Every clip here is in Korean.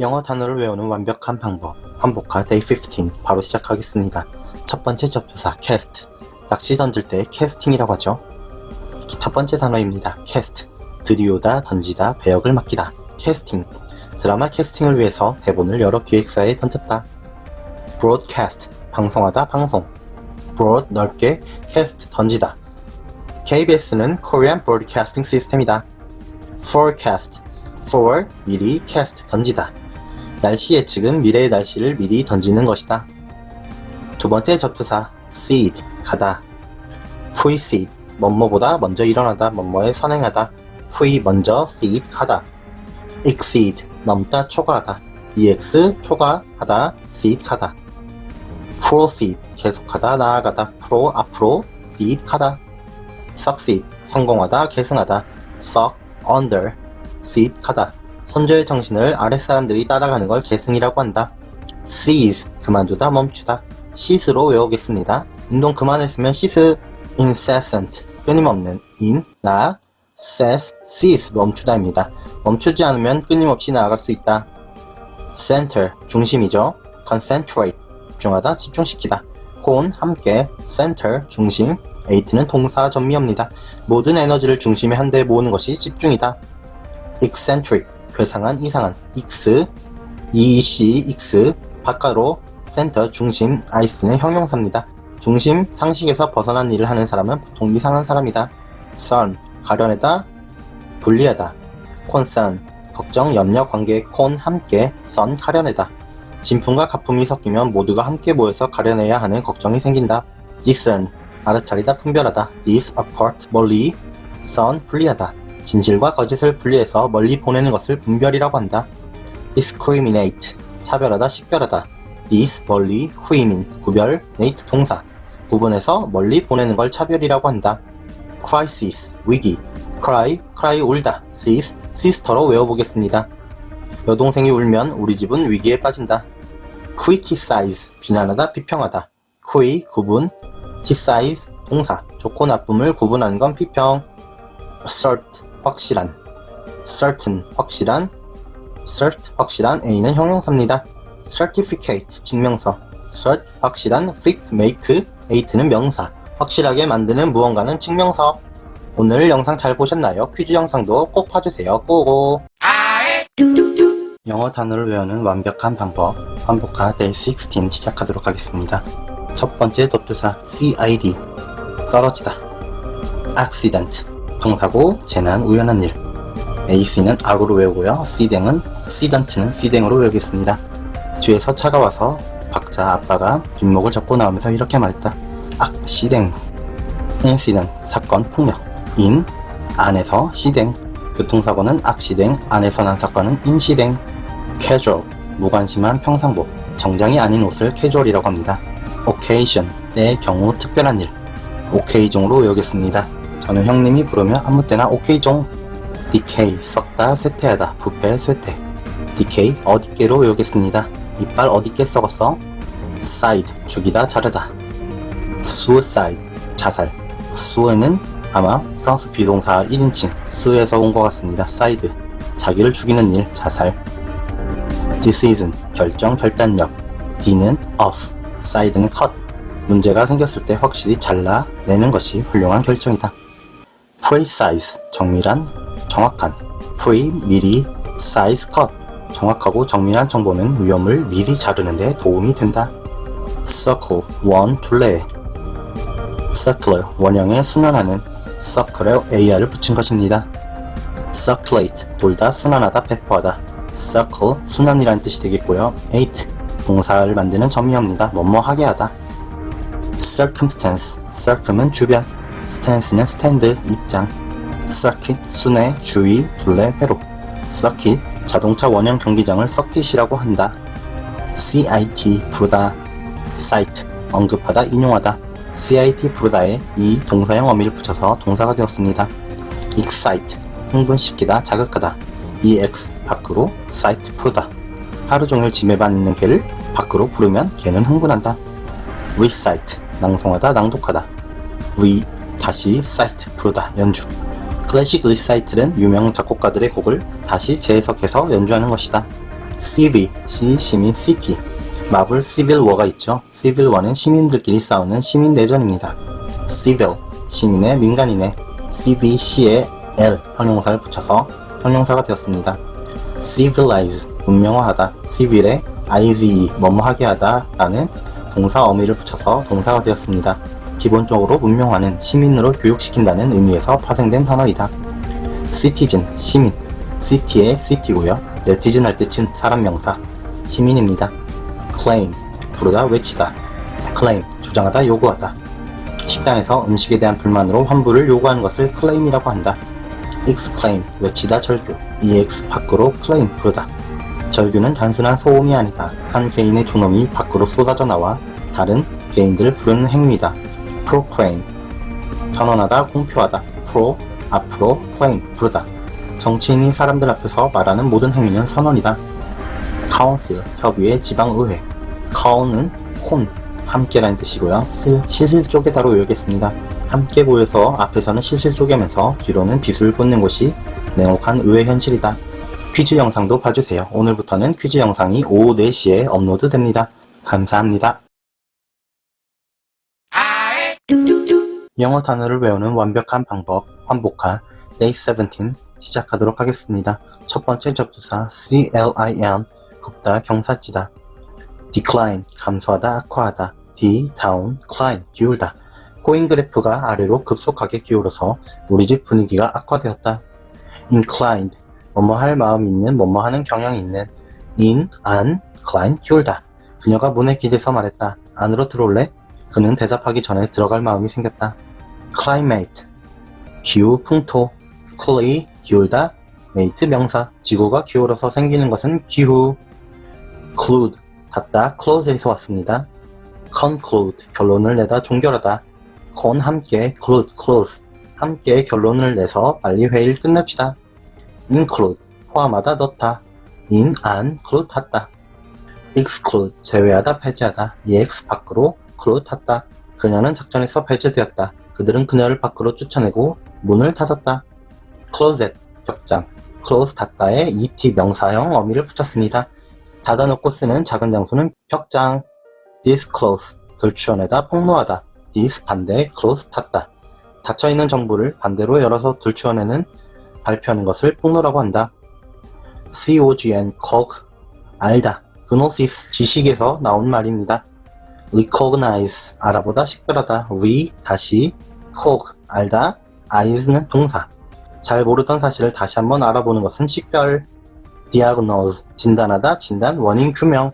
영어 단어를 외우는 완벽한 방법 반복화 데이 15 바로 시작하겠습니다. 첫 번째 접두사 cast 낚시 던질 때 캐스팅이라고 하죠. 첫 번째 단어입니다. cast 드디우다 던지다 배역을 맡기다 캐스팅 드라마 캐스팅을 위해서 대본을 여러 기획사에 던졌다. broadcast 방송하다 방송 broad 넓게 cast 던지다 KBS는 Korean Broadcasting System이다. forecast for 미리 cast 던지다. 날씨 예측은 미래의 날씨를 미리 던지는 것이다. 두 번째 접두사 seed 가다. precede 뭐뭐보다 먼저 일어나다 뭐뭐에 선행하다. pre 먼저 seed 가다. exceed 넘다 초과하다. ex 초과하다. seed 가다. proceed 계속하다 나아가다. pro 앞으로 seed 가다. succeed 성공하다 계승하다. suck under seed 가다. 선조의 정신을 아랫사람들이 따라가는 걸 계승이라고 한다. cease 그만두다 멈추다. cease로 외우겠습니다. 운동 그만했으면 cease incessant 끊임없는 in 나 cess cease 멈추다입니다. 멈추지 않으면 끊임없이 나아갈 수 있다. center 중심이죠. concentrate 집중하다 집중시키다. 콘 함께 center 중심 에이트는 동사 전미어입니다. 모든 에너지를 중심에 한대 모으는 것이 집중이다. eccentric 괴상한 이상한 x EC x 바깥으로 센터 중심 아이스는 형용사입니다. 중심 상식에서 벗어난 일을 하는 사람은 보통 이상한 사람이다. sun 가려내다 분리하다. concern 걱정 염려 관계 콘 함께 sun 가려내다. 진품과 가품이 섞이면 모두가 함께 모여서 가려내야 하는 걱정이 생긴다. discern 알아차리다 분별하다. dis apart 멀리 sun 분리하다. 진실과 거짓을 분리해서 멀리 보내는 것을 분별이라고 한다. discriminate 차별하다 식별하다. dis 멀리 후이민 구별 nate 동사 구분해서 멀리 보내는 걸 차별이라고 한다. crisis 위기 cry cry 울다 sis sister로 외워보겠습니다. 여동생이 울면 우리 집은 위기에 빠진다. criticize 비난하다 비평하다. qui 구분 criticize 동사 좋고 나쁨을 구분하는 건 비평. cert 확실한 certain 확실한 cert 확실한 A는 형용사입니다. certificate 증명서 cert 확실한 fix make eight는 명사 확실하게 만드는 무언가는 증명서 오늘 영상 잘 보셨나요? 퀴즈 영상도 꼭 봐주세요. 고고 영어 단어를 외우는 완벽한 방법 반복화 Day 16 시작하도록 하겠습니다. 첫 번째 접두사 CID 떨어지다 accident 동사고 재난 우연한 일. AC는 악으로 외우고요. C댕은 C던트는 C댕으로 외우겠습니다. 뒤에서 차가 와서 박자 아빠가 뒷목을 잡고 나오면서 이렇게 말했다. 악 C댕. 인시던 사건 폭력. 인 안에서 C댕. 교통사고는 악시댕. 안에서 난 사건은 인시댕. casual 무관심한 평상복. 정장이 아닌 옷을 캐주얼이라고 합니다. occasion 때의 경우 특별한 일. 오케이종으로 외우겠습니다. 저는 형님이 부르면 아무 때나 오케이 종. decay 썩다 쇠퇴하다 부패 쇠퇴. decay 어디께로 외우겠습니다. 이빨 어디께 썩었어? side 죽이다 자르다. suicide 자살. 수에는 아마 프랑스 비동사 1인칭 수에서 온 것 같습니다. side 자기를 죽이는 일 자살. decision 결정 결단력. D는 off side는 cut 문제가 생겼을 때 확실히 잘라내는 것이 훌륭한 결정이다. Precise 정밀한 정확한 pre 미리 size cut 정확하고 정밀한 정보는 위험을 미리 자르는 데 도움이 된다. circle 원 둘레 circular 원형에 순환하는 circle에 ar을 붙인 것입니다. circulate 돌다 순환하다 배포하다 circle 순환이라는 뜻이 되겠고요. eight 동사를 만드는 점이옵니다. 뭐뭐 하게 하다. circumstance, circum은 주변, stance는 스탠드, 입장, circuit, 순회, 주의, 둘레, 회로, circuit, 자동차 원형 경기장을 서킷이라고 한다. cit, 부르다, cite, 언급하다, 인용하다, cit 부르다에 이 동사형 어미를 붙여서 동사가 되었습니다. excite, 흥분시키다, 자극하다, ex, 밖으로, cite, 부르다. 하루 종일 집에만 있는 개를 밖으로 부르면 개는 흥분한다. recite, 낭송하다, 낭독하다. re, 다시 cite, 부르다, 연주. 클래식 리사이틀은 유명 작곡가들의 곡을 다시 재해석해서 연주하는 것이다. CV, C 시민 city. 마블 시빌 워가 있죠. 시빌 워는 시민들끼리 싸우는 시민 내전입니다. civil, 시민의 민간인의 CBC에 L 형용사를 붙여서 형용사가 되었습니다. civilize, 문명화하다. civil에 ize, 뭐뭐하게 하다 라는 동사 어미를 붙여서 동사가 되었습니다. 기본적으로 문명화는 시민으로 교육시킨다는 의미에서 파생된 단어이다. citizen, 시민. city의 city고요. 네티즌 할 때 친 사람 명사. 시민입니다. claim, 부르다, 외치다. claim, 주장하다, 요구하다. 식당에서 음식에 대한 불만으로 환불을 요구하는 것을 claim이라고 한다. exclaim, 외치다, 절규. ex, 밖으로 claim, 부르다. 절규는 단순한 소음이 아니다. 한 개인의 존엄이 밖으로 쏟아져 나와 다른 개인들을 부르는 행위이다. Proclaim, 선언하다, 공표하다. pro, 앞으로, claim, 부르다. 정치인이 사람들 앞에서 말하는 모든 행위는 선언이다. council, 협의회, 지방의회. call는 콘, 함께라는 뜻이고요. 슬, 실실 쪼개다로 외우겠습니다. 함께 모여서 앞에서는 실실 쪼개면서 뒤로는 비수를 꽂는 곳이 냉혹한 의회 현실이다. 퀴즈 영상도 봐주세요. 오늘부터는 퀴즈 영상이 오후 4시에 업로드됩니다. 감사합니다. 영어 단어를 외우는 완벽한 방법, 환복화, Day 17 시작하도록 하겠습니다. 첫 번째 접두사 CLIN, 굽다, 경사지다. decline, 감소하다, 악화하다. D, down, climb, 기울다. 코인 그래프가 아래로 급속하게 기울어서 우리 집 분위기가 악화되었다. inclined, 뭐뭐 할 마음이 있는, 뭐뭐 하는 경향이 있는. in, an, climb, 기울다. 그녀가 문에 기대서 말했다. 안으로 들어올래? 그는 대답하기 전에 들어갈 마음이 생겼다. climate, 기후, 풍토. clay, 기울다. mate, 명사. 지구가 기울어서 생기는 것은 기후. clude, 닫다, close에서 왔습니다. conclude, 결론을 내다, 종결하다. con, 함께, clude, close, 함께 결론을 내서 빨리 회의를 끝냅시다. include, 포함하다, 넣다. in, an, clude, 닫다. exclude, 제외하다, 폐지하다. ex, 밖으로, clude, 닫다. 그녀는 작전에서 배제되었다. 그들은 그녀를 밖으로 쫓아내고 문을 닫았다. closet, 벽장. close, 닫다에 et 명사형 어미를 붙였습니다. 닫아놓고 쓰는 작은 장소는 벽장. disclose, 들추어내다, 폭로하다. dis 반대, close 닫다. 닫혀있는 정보를 반대로 열어서 들추어내는 발표하는 것을 폭로라고 한다. cogn, cog, 알다. gnosis, 지식에서 나온 말입니다. Recognize, 알아보다, 식별하다. re, 다시, cog, 알다. eyes는 동사. 잘 모르던 사실을 다시 한번 알아보는 것은 식별. diagnose, 진단하다, 진단, 원인 규명.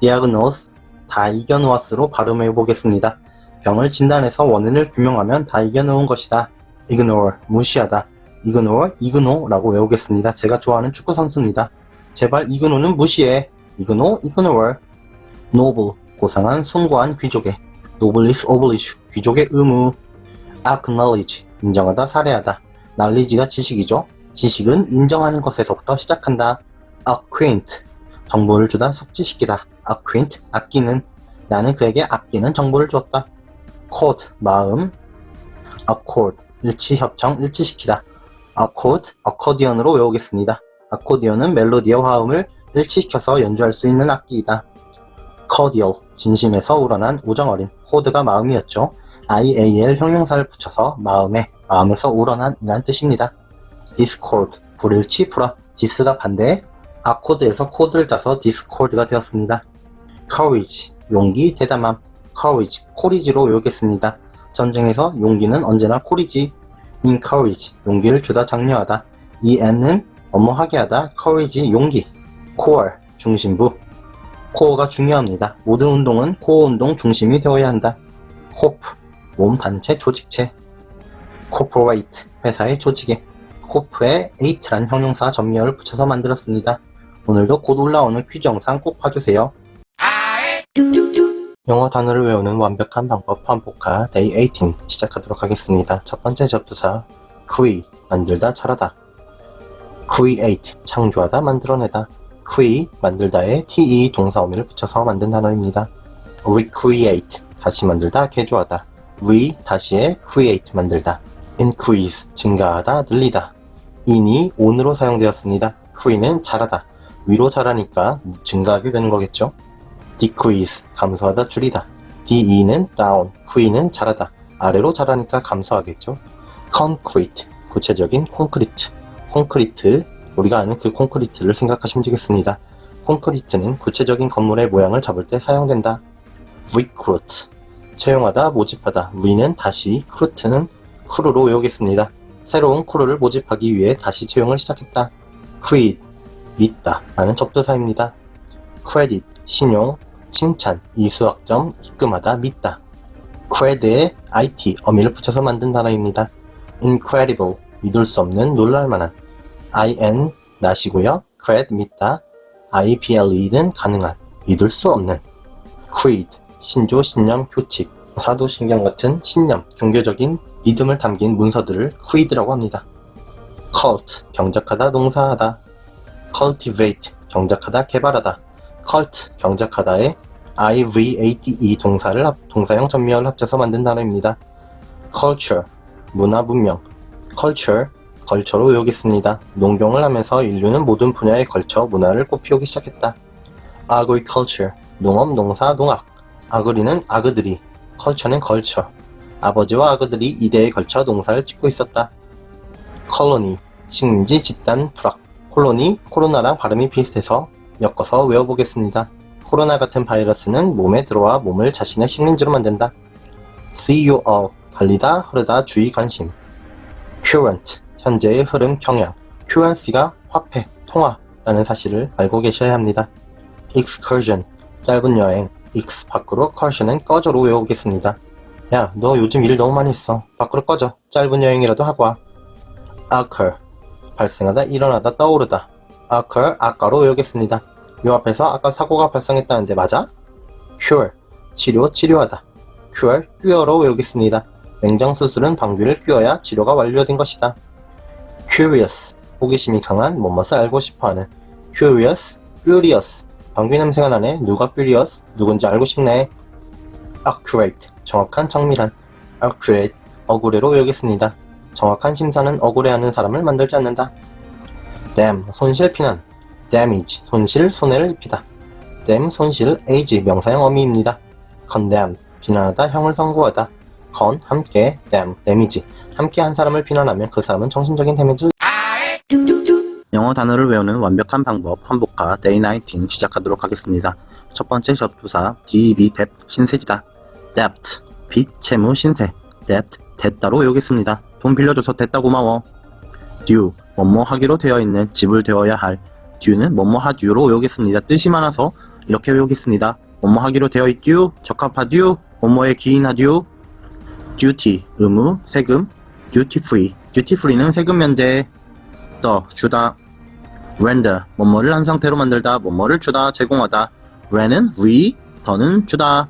diagnose, 다 이겨놓았으로 발음해 보겠습니다. 병을 진단해서 원인을 규명하면 다 이겨놓은 것이다. ignore, 무시하다. ignore, ignore,라고 외우겠습니다. 제가 좋아하는 축구 선수입니다. 제발 ignore는 무시해. ignore, ignore. noble, 고상한, 숭고한 귀족의. noblesse oblige, 귀족의 의무. acknowledge, 인정하다, 살해하다. knowledge가 지식이죠. 지식은 인정하는 것에서부터 시작한다. acquaint, 정보를 주다, 숙지시키다. acquaint, 아끼는. 나는 그에게 아끼는 정보를 주었다. court, 마음. accord, 일치, 협정, 일치시키다. accord, accordion으로 외우겠습니다. accordion 멜로디와 화음을 일치시켜서 연주할 수 있는 악기이다. Cordial, 진심에서 우러난 우정 어린. 코드가 마음이었죠. ial 형용사를 붙여서 마음에, 마음에서 우러난 이란 뜻입니다. discord, 불일치, 불화. 디스가 반대, 아코드에서 코드를 따서 디스코드가 되었습니다. courage, 용기, 대담함. courage, 코리지로 외우겠습니다. 전쟁에서 용기는 언제나 코리지. encourage, 용기를 주다 장려하다. en은 뭐뭐하게 하다, courage, 용기. core, 중심부. 코어가 중요합니다. 모든 운동은 코어 운동 중심이 되어야 한다. corp, 몸 단체 조직체. corporate, 회사의 조직에. corp에 ate란 형용사 전미어를 붙여서 만들었습니다. 오늘도 곧 올라오는 퀴즈 영상 꼭 봐주세요. 영어 단어를 외우는 완벽한 방법 반복화 Day 18 시작하도록 하겠습니다. 첫 번째 접두사 create 만들다 잘하다 create 창조하다 만들어내다 create 만들다에 te 동사 어미를 붙여서 만든 단어입니다. recreate 다시 만들다 개조하다 re 다시에 create 만들다 increase 증가하다 늘리다 in이 on으로 사용되었습니다. cre는 잘하다 위로 자라니까 증가하게 되는 거겠죠. decrease 감소하다 줄이다. de는 down, que는 자라다. 아래로 자라니까 감소하겠죠. concrete 구체적인 콘크리트. 콘크리트 우리가 아는 그 콘크리트를 생각하시면 되겠습니다. 콘크리트는 구체적인 건물의 모양을 잡을 때 사용된다. recruit 채용하다, 모집하다. 위는 다시, 크루트는 크루로 외우겠습니다. 새로운 크루를 모집하기 위해 다시 채용을 시작했다. creed 믿다 라는 접두사입니다. credit 신용, 칭찬, 이수학점, 입금하다, 믿다. cred에 it 어미를 붙여서 만든 단어입니다. incredible 믿을 수 없는 놀랄만한 in 나시고요. cred 믿다. IPLE는 가능한 믿을 수 없는 creed 신조, 신념, 규칙, 사도, 신경 같은 신념, 종교적인 믿음을 담긴 문서들을 creed라고 합니다. cult 경작하다, 농사하다. cultivate 경작하다, 개발하다. cult 경작하다의 IVATE 동사를 합- 동사형 전미어를 합쳐서 만든 단어입니다. culture 문화 문명 culture 걸쳐로 외우겠습니다. 농경을 하면서 인류는 모든 분야에 걸쳐 문화를 꽃피우기 시작했다. agriculture 농업, 농사, 농악 아그리는 아그들이 컬처는 걸쳐 아버지와 아그들이 이대에 걸쳐 농사를 짓고 있었다. 컬러니 식민지 집단 불악 콜로니 코로나랑 발음이 비슷해서 엮어서 외워보겠습니다. 코로나 같은 바이러스는 몸에 들어와 몸을 자신의 식민지로 만든다. see you all 달리다 흐르다 주의 관심 current 현재의 흐름 경향 currency가 화폐 통화라는 사실을 알고 계셔야 합니다. excursion 짧은 여행 X 밖으로 cursion은 꺼져로 외우겠습니다. 야, 너 요즘 일 너무 많이 했어. 밖으로 꺼져. 짧은 여행이라도 하고 와. occur 발생하다, 일어나다, 떠오르다. occur 아까로 외우겠습니다. 요 앞에서 아까 사고가 발생했다는데 맞아? cure 치료, 치료하다. cure 꿰어로 외우겠습니다. 냉정 수술은 방귀를 뀌어야 치료가 완료된 것이다. Curious 호기심이 강한 뭐뭇을 알고 싶어하는 curious, curious 방귀 냄새가 나네. 누가 curious? 누군지 알고 싶네. accurate. 정확한 정밀한. accurate. 억울해로 외우겠습니다. 정확한 심사는 억울해하는 사람을 만들지 않는다. dam. 손실 피난. damage. 손실, 손해를 입히다. dam. 손실, age. 명사형 어미입니다. condemn. 비난하다, 형을 선고하다. Con. 함께. dam. damage. 함께 한 사람을 비난하면 그 사람은 정신적인 데미지를 영어 단어를 외우는 완벽한 방법 한복화 Day 19 시작하도록 하겠습니다. 첫 번째 접두사 DB 뎁 신세지다. debt 빚 채무 신세 debt 됐다로 외우겠습니다. 돈 빌려줘서 됐다 고마워. due 뭐뭐 하기로 되어 있는 지불되어야 할 due는 뭐뭐 하듀로 외우겠습니다. 뜻이 많아서 이렇게 외우겠습니다. 뭐뭐 하기로 되어 있듀 적합하듀 뭐뭐에 기인하듀 duty 의무 세금 duty free. duty free는 세금 면제 떠 주다 render. 뭐뭐를 한 상태로 만들다 뭐뭐를 주다 제공하다. ren은 위 더는 주다.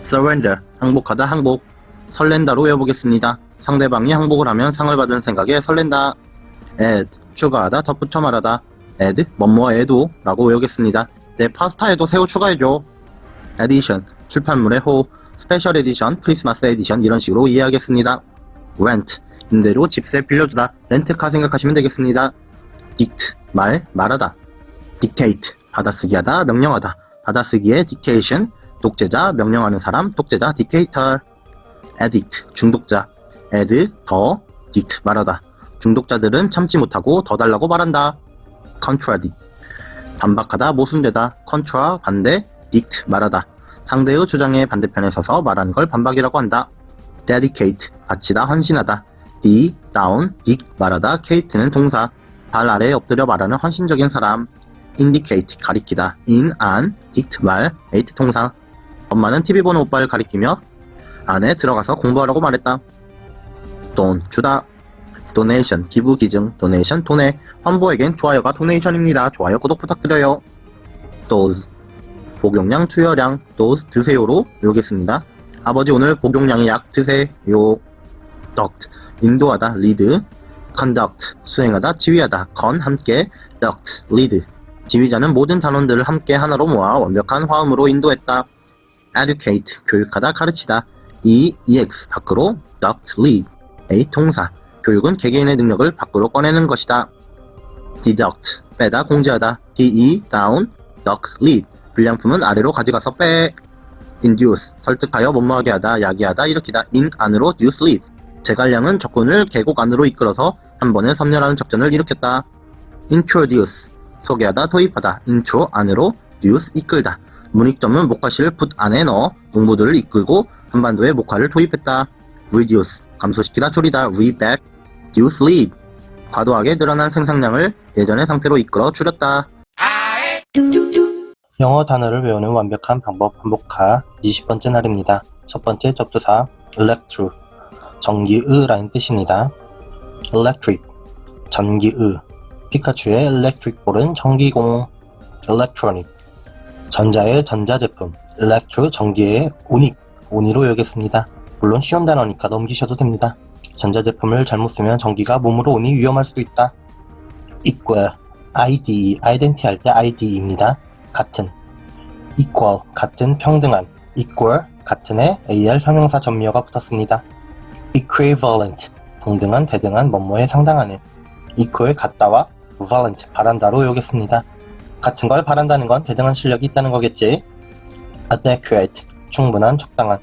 surrender. 항복하다 항복. 설렌다로 외워보겠습니다. 상대방이 항복을 하면 상을 받은 생각에 설렌다. add. 추가하다 덧붙여 말하다. add. 뭐뭐에도 라고 외우겠습니다. 내 파스타에도 새우 추가해줘. addition. 출판물의 호 스페셜 에디션 크리스마스 에디션 이런 식으로 이해하겠습니다. rent 임대료 집세 빌려주다 렌트카 생각하시면 되겠습니다. dict 말 말하다 dictate 받아쓰기 하다 명령하다 받아쓰기의 dictation 독재자 명령하는 사람 독재자 dictator addict 중독자 add 더 dict 말하다. 중독자들은 참지 못하고 더 달라고 말한다. contradict 반박하다 모순되다 contra 반대 dict 말하다 상대의 주장의 반대편에 서서 말하는 걸 반박이라고 한다. Dedicate 바치다 헌신하다. D down dick 말하다 cate는 동사. 발 아래에 엎드려 말하는 헌신적인 사람. Indicate 가리키다. in an dict 말 eight 동사. 엄마는 TV 보는 오빠를 가리키며 안에 들어가서 공부하라고 말했다. 돈 주다. 도네이션 기부 기증. 도네이션 돈에. 환보에겐 좋아요가 도네이션입니다. 좋아요 구독 부탁드려요. Dose 복용량 투여량 dose 드세요로 외우겠습니다. 아버지 오늘 복용량이 약 드세요. duct 인도하다 lead conduct 수행하다 지휘하다 con 함께 duct lead 지휘자는 모든 단원들을 함께 하나로 모아 완벽한 화음으로 인도했다. educate 교육하다 가르치다. e ex 밖으로 duct lead a 동사. 교육은 개개인의 능력을 밖으로 꺼내는 것이다. deduct 빼다 공제하다. de down knock lead 불량품은 아래로 가져가서 빼. Induce 설득하여 못모하게 하다 야기하다 일으키다. In 안으로 deuce lead. 제갈량은 적군을 계곡 안으로 이끌어서 한 번에 섬멸하는 작전을 일으켰다. Introduce. 소개하다 도입하다. Intro 안으로 deuce 이끌다. 문익점은 목화실을 붓 안에 넣어 농부들을 이끌고 한반도에 목화를 도입했다. Reduce. 감소시키다 줄이다. Reback. Reduce lead. 과도하게 늘어난 생산량을 예전의 상태로 이끌어 줄였다 영어 단어를 외우는 완벽한 방법 반복하 20번째 날입니다. 첫 번째 접두사 electro 전기의라는 뜻입니다. electric 전기의 피카츄의 electric 볼은 전기공 electronic 전자의 전자제품 electro 전기의 오닉 오니로 여겼습니다. 물론 쉬운 단어니까 넘기셔도 됩니다. 전자제품을 잘못 쓰면 전기가 몸으로 오니 위험할 수도 있다. equal ID identity 할 때 ID입니다. 같은 equal 같은 평등한 equal 같은에 AR 형용사 전미어가 붙었습니다. equivalent 동등한 대등한 뭐뭐에 상당하는 equal 같다와 valent 바란다로 여겼습니다. 같은 걸 바란다는 건 대등한 실력이 있다는 거겠지. adequate 충분한 적당한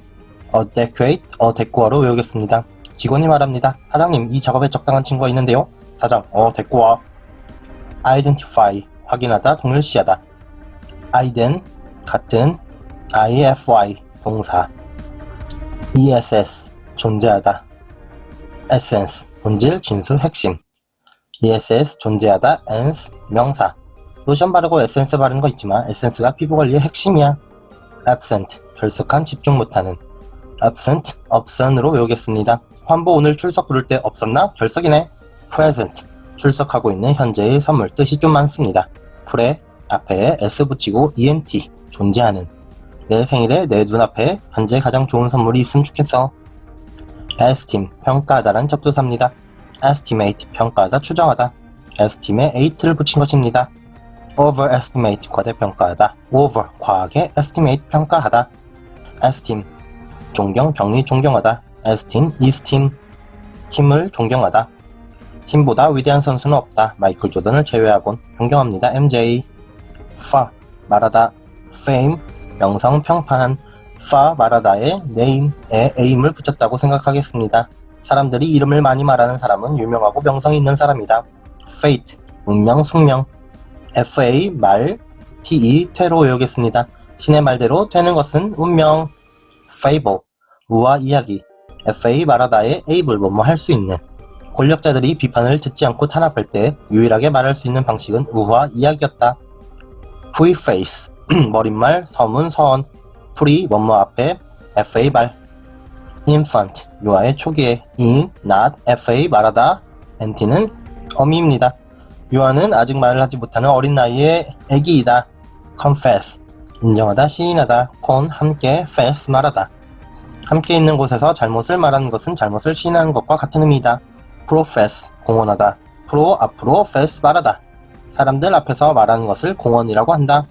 adequate 어대꾸어로 외우겠습니다. 직원이 말합니다. 사장님 이 작업에 적당한 친구가 있는데요. 사장 어 대꾸어 identify 확인하다 동일시하다 ident 같은 ify 동사 ess 존재하다. essence 본질 진수 핵심. ess 존재하다 ens 명사. 로션 바르고 에센스 바르는 거 있지만 에센스가 피부 관리의 핵심이야. absent 결석한 집중 못하는. absent 없선으로 외우겠습니다. 환보 오늘 출석 부를 때 없었나? 결석이네. present 출석하고 있는 현재의 선물 뜻이 좀 많습니다. 프레 앞에 S 붙이고 ENT 존재하는 내 생일에 내 눈앞에 현재 가장 좋은 선물이 있으면 좋겠어. estim 평가하다란 접두사입니다. estimate 평가하다 추정하다. estime에 ate를 붙인 것입니다. overestimate 과대평가하다. over 과하게 estimate 평가하다. esteem 존경 격리 존경하다. esteem esteem 팀을 존경하다. 팀보다 위대한 선수는 없다. 마이클 조던을 제외하곤 존경합니다. MJ fa 말하다 fame 명성 평판 fa 말하다의 name에 aim을 붙였다고 생각하겠습니다. 사람들이 이름을 많이 말하는 사람은 유명하고 명성이 있는 사람이다. fate 운명 숙명 fa 말 te 퇴로 외우겠습니다. 신의 말대로 되는 것은 운명 fable 우화 이야기 fa 말하다의 able 뭐뭐 할 수 있는 권력자들이 비판을 듣지 않고 탄압할 때 유일하게 말할 수 있는 방식은 우화 이야기였다. Preface 머릿말 서문 서원 pre 뭐뭐 앞에 fa 말. Infant 유아의 초기에. in not fa 말하다. Anti는 어미입니다. 유아는 아직 말을 하지 못하는 어린 나이의 아기이다. confess 인정하다 시인하다. Con 함께 fess 말하다. 함께 있는 곳에서 잘못을 말하는 것은 잘못을 시인하는 것과 같은 의미이다. profess 공언하다. Pro 앞으로 fess 말하다 사람들 앞에서 말하는 것을 공언이라고 한다.